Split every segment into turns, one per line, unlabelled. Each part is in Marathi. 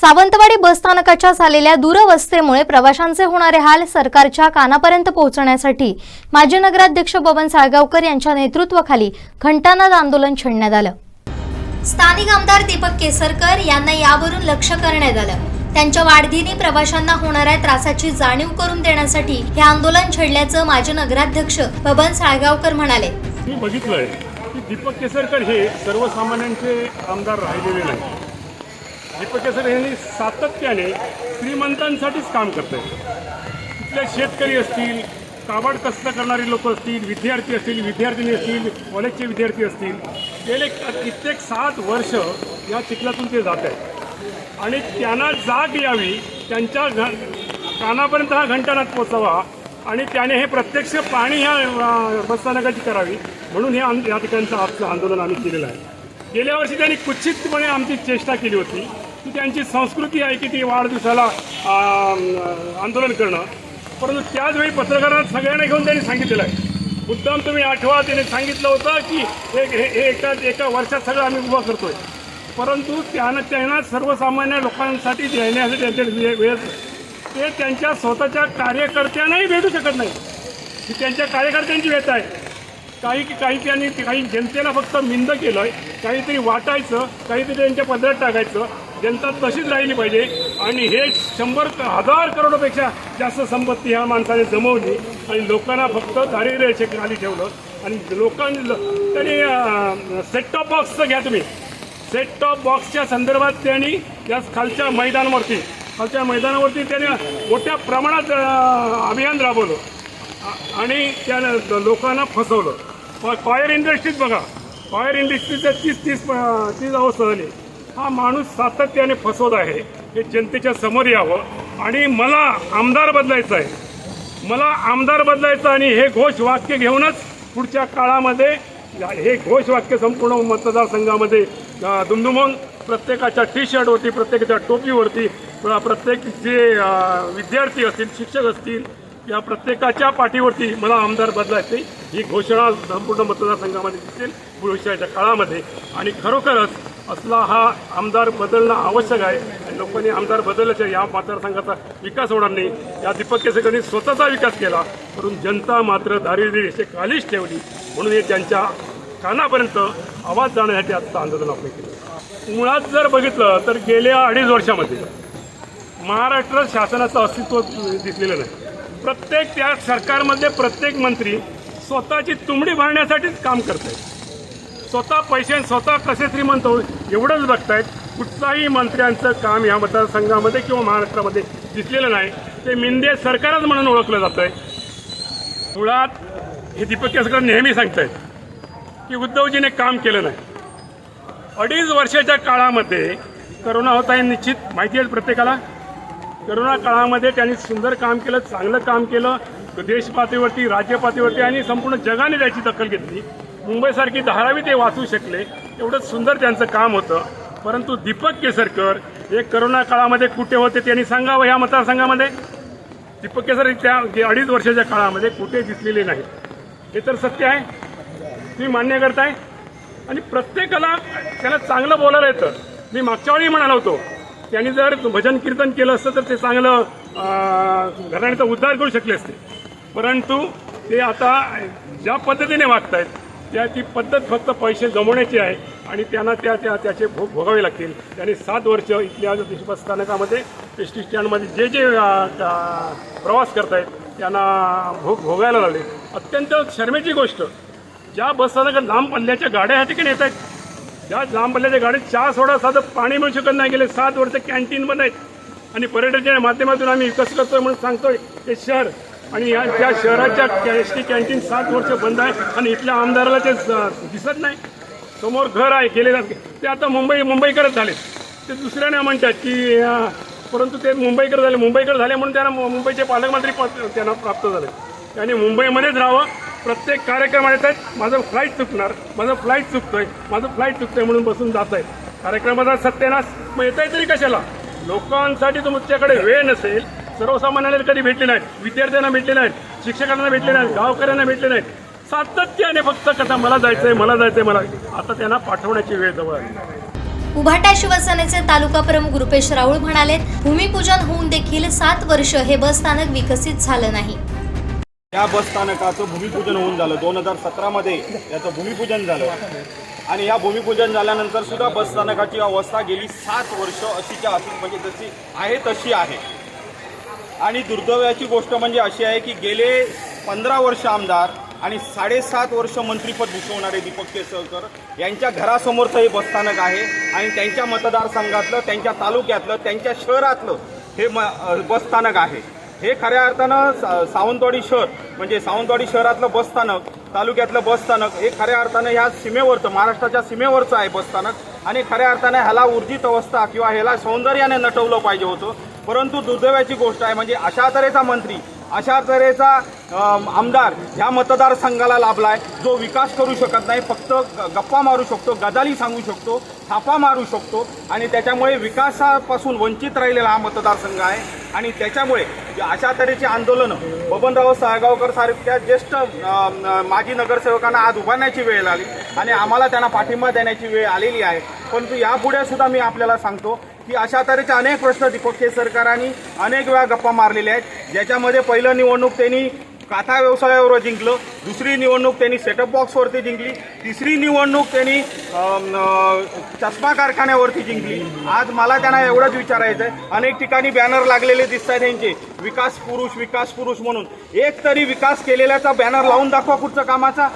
सावंतवाडी बसस्थानकाच्या झालेल्या दूरवस्थेमुळे प्रवाशांचे होणारे हाल सरकारच्या कानापर्यंत पोहोचण्यासाठी माजी नगराध्यक्ष बबन साळगावकर यांच्या नेतृत्वाखाली घंटानाद आंदोलन छेडण्यात आलं.
स्थानिक आमदार दीपक केसरकर यांना यावरून लक्ष करण्यात आलं. त्यांच्या वाढदिनी प्रवाशांना होणाऱ्या त्रासाची जाणीव करून देण्यासाठी हे आंदोलन छेडल्याचं माजी नगराध्यक्ष बबन साळगावकर म्हणाले.
मी बघितलंय की दीपक केसरकर हे सर्वसामान्यांचे आमदार राहिलेले नाही दीपक केसरकर यांनी सातत्याने श्रीमंतांसाठीच काम करत आहेत तिथले शेतकरी असतील काबाड कष्ट करणारी लोक असतील विद्यार्थी असतील विद्यार्थिनी असतील कॉलेजचे विद्यार्थी असतील गेले कित्येक सात वर्ष या चिखलातून ते जात आहेत. आणि त्यांना जाग यावी त्यांच्या घ कानापर्यंत हा घंटानाथ पोचावा आणि त्याने हे प्रत्यक्ष पाणी ह्या बसस्थानकाची करावी म्हणून हे या ठिकाणचं आजचं आंदोलन आम्ही केलेलं आहे. गेल्या वर्षी त्यांनी कुचितपणे आमची चेष्टा केली होती. की त्यांची संस्कृती आहे की ती वाढदिवसाला आंदोलन करणं. परंतु त्याचवेळी पत्रकारांना सगळ्यांना घेऊन त्यांनी सांगितलेलं आहे. मुद्दाम तुम्ही आठवा त्याने सांगितलं होतं की हे हे एका एका वर्षात सगळं आम्ही उभं करतोय. परंतु त्यांना त्यांना सर्वसामान्य लोकांसाठी देण्यासाठी त्यांच्या वेळ वेळ ते त्यांच्या स्वतःच्या कार्यकर्त्यांनाही भेटू शकत नाही. ही त्यांच्या कार्यकर्त्यांची व्यथा आहे. काही काही त्यांनी काही जनतेला फक्त मिंद केलं आहे काहीतरी वाटायचं काहीतरी त्यांच्या पदरात टाकायचं. जनता तशीच राहिली पाहिजे. आणि हे शंभर हजार करोडपेक्षा जास्त संपत्ती ह्या माणसाने जमवली. आणि लोकांना फक्त दारिद्र्य खाली ठेवलं. आणि लोकांनी त्यांनी सेट टॉप बॉक्सचं घ्या तुम्ही. सेट टॉप बॉक्सच्या संदर्भात त्यांनी या खालच्या मैदानावरती खालच्या मैदानावरती त्यांनी मोठ्या प्रमाणात अभियान राबवलं. आणि त्या लोकांना फसवलं. कॉयर इंडस्ट्रीज बघा. फायर इंडस्ट्रीच्या तीस तीस तीस अवस्था झाली. हा माणूस सातत्याने फसवत आहे. हे जनतेच्या समोर यावं. आणि मला आमदार बदलायचं आहे. मला आमदार बदलायचं आणि हे घोष वाक्य घेऊनच पुढच्या काळामध्ये हे घोष वाक्य संपूर्ण मतदारसंघामध्ये दुमदुमून प्रत्येकाच्या टी शर्टवरती प्रत्येकाच्या टोपीवरती प्रत्येक जे विद्यार्थी असतील शिक्षक असतील या प्रत्येकाच्या पाठीवरती मला आमदार बदलायचे. ही घोषणा संपूर्ण मतदारसंघामध्ये दिसेल. भविष्याच्या काळामध्ये. आणि खरोखरच असला हा आमदार बदलणं आवश्यक आहे. आणि लोकांनी आमदार बदलल्याच्या या मतदारसंघाचा विकास होणार नाही. या दीपक केसरकरांनी स्वतःचा विकास केला. परंतु जनता मात्र दारिद्र्य रेषे खालीच ठेवली. म्हणून हे त्यांच्या कानापर्यंत आवाज जाण्यासाठी आत्ता आंदोलन आपण केलं. मुळात जर बघितलं तर गेल्या अडीच वर्षामध्ये महाराष्ट्र शासनाचं अस्तित्व दिसलेलं नाही. प्रत्येक त्या सरकारमध्ये प्रत्येक मंत्री स्वतःची तुंबडी भरण्यासाठीच काम करत आहेत स्वतः पैसे स्वतः कसे श्रीमंत होईल एवढंच बघतायत. कुठलाही मंत्र्यांचं काम या मतदारसंघामध्ये किंवा महाराष्ट्रामध्ये दिसलेलं नाही. ते मिंदे सरकारच म्हणून ओळखलं जातं आहे मुळात हे दीपक केसकर नेहमी सांगतायत की उद्धवजीने काम केलं नाही. अडीच वर्षाच्या काळामध्ये करोना होता हे निश्चित माहिती आहे प्रत्येकाला. करोना काळामध्ये त्यांनी सुंदर काम केलं चांगलं काम केलं. देश पातळीवरती राज्य पातळीवरती आणि संपूर्ण जगाने त्याची दखल घेतली. मुंबईसारखी धारावी ते वाचू शकले. एवढंच सुंदर त्यांचं काम होतं. परंतु दीपक केसरकर हे करोना काळामध्ये कुठे होते त्यांनी सांगावं ह्या मतदारसंघामध्ये? दीपक केसर त्या अडीच वर्षाच्या काळामध्ये कुठे दिसलेले नाही हे तर सत्य आहे. मी मान्य करताय. आणि प्रत्येकाला त्याला चांगलं बोलायला येतं. मी मागच्या वेळी म्हणालो होतो त्यांनी जर भजन कीर्तन केलं असतं तर ते चांगलं घराण्याचा उद्धार करू शकले असते. परंतु ते आता ज्या पद्धतीने वागत आहेत त्या ती पद्धत फक्त पैसे जमवण्याची आहे आणि त्यांना त्या त्या त्याचे भोग भोगावे लागतील. त्यांनी सात वर्ष इथल्या बस स्थानकामध्ये एस टी स्टँडमध्ये जे जे प्रवास करतायत त्यांना भोग भोगायला लागले. अत्यंत शर्मेची गोष्ट ज्या बसस्थानकात लांब पल्ल्याच्या गाड्या ह्या ठिकाणी येत आहेत त्या लांब पल्ल्याच्या गाडीत चहा सोडा साधं पाणी मिळू शकत नाही. गेले सात वर्ष कॅन्टीन बंद आहेत. आणि पर्यटनाच्या माध्यमातून आम्ही विकास करतोय म्हणून सांगतोय ते शहर आणि या त्या शहराच्या एस टी कॅन्टीन सात वर्ष बंद आहे आणि इथल्या आमदाराला ते दिसत नाही. समोर घर आहे गेले ते आता मुंबई मुंबईकरच झाले. ते दुसऱ्याने म्हणतात की परंतु ते मुंबईकडे झाले. मुंबईकडे झाले म्हणून त्यांना मुंबईचे पालकमंत्री पद त्यांना प्राप्त झाले. त्यांनी मुंबईमध्येच राहावं. प्रत्येक कार्यक्रम येतात माझं फ्लाईट चुकणार. माझं फ्लाईट चुकतोय. माझं फ्लाईट चुकतोय म्हणून बसून जात आहे. कार्यक्रमाचा सत्यानाश मग येत तरी कशाला? लोकांसाठी तुमच्याकडे वेळ नसेल. सर्वसामान्यांना कधी भेटले नाहीत विद्यार्थ्यांना भेटले नाहीत शिक्षकांना भेटले नाहीत गावकऱ्यांना भेटले नाहीत. सातत्याने फक्त कथा मला जायचंय मला जायचंय मला आता त्यांना पाठवण्याची वेळ जवळ आली.
उभाटा शिवसेनेचे तालुका प्रमुख रुपेश राऊळ म्हणाले भूमिपूजन होऊन देखील सात वर्ष हे बस स्थानक विकसित झालं नाही.
या बस स्थानकाचं भूमिपूजन होऊन झालं. दोन हजार सतरामध्ये याचं भूमिपूजन झालं. आणि या भूमिपूजन झाल्यानंतर सुद्धा बस स्थानकाची अवस्था गेली सात वर्ष अशीच्या अशी म्हणजे जशी आहे तशी आहे. आणि दुर्दैवाची गोष्ट म्हणजे अशी आहे की गेले पंधरा वर्ष आमदार आणि साडेसात वर्ष मंत्रीपद भूषवणारे दीपक केसरकर यांच्या घरासमोरचं हे बसस्थानक आहे आणि त्यांच्या मतदारसंघातलं त्यांच्या तालुक्यातलं त्यांच्या शहरातलं हे म बसस्थानक आहे. हे खऱ्या अर्थानं सा- सावंतवाडी शहर म्हणजे सावंतवाडी शहरातलं बसस्थानक तालुक्यातलं बसस्थानक हे खऱ्या अर्थानं ह्या सीमेवरचं महाराष्ट्राच्या सीमेवरचं आहे बसस्थानक आणि खऱ्या अर्थानं ह्याला ऊर्जित अवस्था किंवा ह्याला सौंदर्याने नटवलं पाहिजे होतं. परंतु दुर्दैवाची गोष्ट आहे म्हणजे अशा तऱ्हेचा मंत्री अशा तऱ्हेचा आमदार ह्या मतदारसंघाला लाभला आहे जो विकास करू शकत नाही फक्त गप्पा मारू शकतो गदाली सांगू शकतो थापा मारू शकतो आणि त्याच्यामुळे विकासापासून वंचित राहिलेला हा मतदारसंघ आहे आणि त्याच्यामुळे अशा तऱ्हेची आंदोलनं बबनराव साळगावकर सारख्या ज्येष्ठ माजी नगरसेवकांना आज उभारण्याची वेळ आली आणि आम्हाला त्यांना पाठिंबा देण्याची वेळ आलेली आहे. परंतु यापुढे सुद्धा मी आपल्याला सांगतो की अशा तऱ्हेचे अनेक प्रश्न दीपक केसरकरांनी सरकारांनी अनेक वेळा गप्पा मारलेल्या आहेत. ज्याच्यामध्ये पहिलं निवडणूक त्यांनी काथा व्यवसायावर जिंकलं दुसरी निवडणूक त्यांनी सेटअप बॉक्सवरती जिंकली तिसरी निवडणूक त्यांनी चष्मा कारखान्यावरती जिंकली. आज मला त्यांना एवढंच विचारायचं आहे अनेक ठिकाणी बॅनर लागलेले दिसत आहेत त्यांचे विकास पुरुष विकास पुरुष म्हणून. एक तरी विकास केलेल्याचा बॅनर लावून दाखवा कुठचं कामाचा.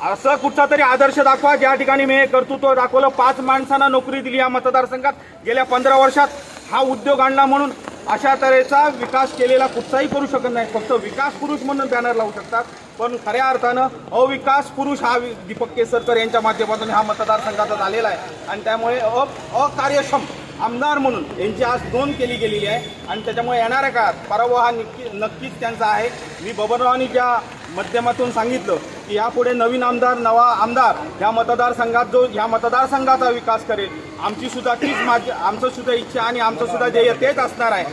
असं कुठचा तरी आदर्श दाखवा. ज्या ठिकाणी मी हे कर्तृत्व दाखवलं. पाच माणसांना नोकरी दिली या मतदारसंघात. गेल्या पंधरा वर्षात हा उद्योग आणला म्हणून अशा तऱ्हेचा विकास केलेला कुठचाही करू शकत नाही. फक्त विकास पुरुष म्हणून बॅनर लावू शकतात. पण खऱ्या अर्थानं अविकास पुरुष हा दीपक केसरकर यांच्या माध्यमातून हा मतदारसंघाचा झालेला आहे. आणि त्यामुळे अ अकार्यक्षम आमदार म्हणून यांची आज नोंद केली गेलेली आहे. आणि त्याच्यामुळे येणाऱ्या काळात पराभव हा नक्की नक्कीच त्यांचा आहे. मी बबनरावांनी ज्या माध्यमातून सांगितलं की यापुढे नवीन आमदार नवा आमदार ह्या मतदारसंघात जो ह्या मतदारसंघाचा विकास करेल आमची सुद्धा तीच माझी आमचं सुद्धा इच्छा आणि आमचं सुद्धा ध्येय तेच असणार आहे.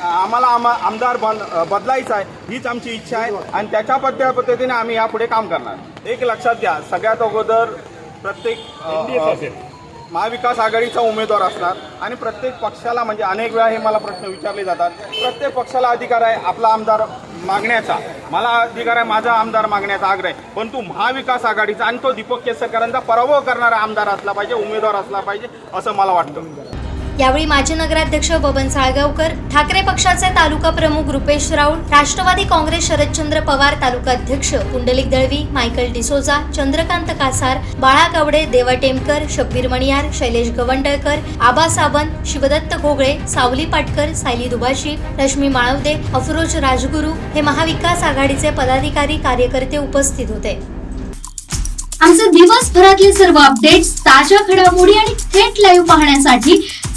आम्हाला आमा आमदार बन बदलायचा आहे हीच आमची इच्छा आहे. आणि त्याच्या पद्धत्या पद्धतीने आम्ही यापुढे काम करणार. एक लक्षात घ्या सगळ्यात अगोदर प्रत्येक असेल. महाविकास आघाडीचा उमेदवार असणार आणि प्रत्येक पक्षाला म्हणजे अनेक वेळा हे मला प्रश्न विचारले जातात. प्रत्येक पक्षाला अधिकार आहे आपला आमदार मागण्याचा. मला अधिकार आहे माझा आमदार मागण्याचा आग्रह आहे. परंतु महाविकास आघाडीचा आणि तो दीपक केसरकरांचा पराभव करणारा आमदार असला पाहिजे उमेदवार असला पाहिजे असं मला वाटतं.
यावेळी माजी नगराध्यक्ष बबन साळगावकर ठाकरे पक्षाचे तालुका प्रमुख रुपेश राऊळ राष्ट्रवादी काँग्रेस शरदचंद्र पवार तालुका अध्यक्ष पुंडलिक दळवी मायकल डिसोजा चंद्रकांत कासार बाळा गावडे देवा टेमकर शब्बीर मणियार शैलेश गवंडळकर आबा सावंत शिवदत्त घोगळे सावली पाटकर सायली दुबाशी रश्मी माळवदे अफरोज राजगुरू हे महाविकास आघाडीचे पदाधिकारी कार्यकर्ते उपस्थित होते.
आमचे दिवसभरातले सर्व अपडेट्स ताज्या घडामोडी आणि थेट लाईव्ह पाहण्यासाठी